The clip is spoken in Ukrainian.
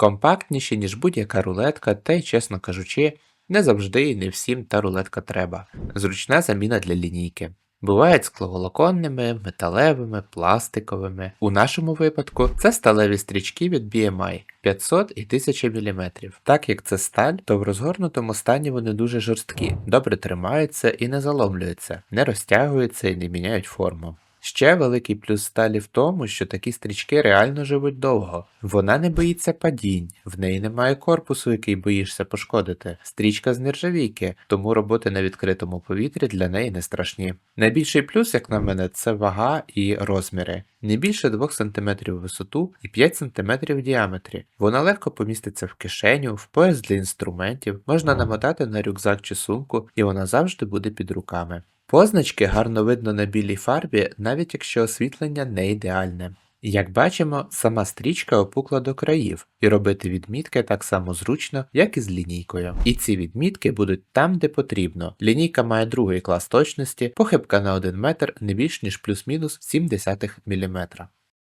Компактніші, ніж будь-яка рулетка, та й, чесно кажучи, не завжди і не всім та рулетка треба. Зручна заміна для лінійки. Бувають скловолоконними, металевими, пластиковими. У нашому випадку це сталеві стрічки від BMI 500 і 1000 мм. Так як це сталь, то в розгорнутому стані вони дуже жорсткі, добре тримаються і не заломлюються, не розтягуються і не міняють форму. Ще великий плюс сталі в тому, що такі стрічки реально живуть довго. Вона не боїться падінь, в неї немає корпусу, який боїшся пошкодити. Стрічка з нержавійки, тому роботи на відкритому повітрі для неї не страшні. Найбільший плюс, як на мене, це вага і розміри. Не більше 2 см в висоту і 5 см в діаметрі. Вона легко поміститься в кишеню, в пояс для інструментів, можна намотати на рюкзак чи сумку, і вона завжди буде під руками. Позначки гарно видно на білій фарбі, навіть якщо освітлення не ідеальне. Як бачимо, сама стрічка опукла до країв, і робити відмітки так само зручно, як і з лінійкою. І ці відмітки будуть там, де потрібно. Лінійка має другий клас точності, похибка на 1 метр не більш ніж плюс-мінус 0,7 мм.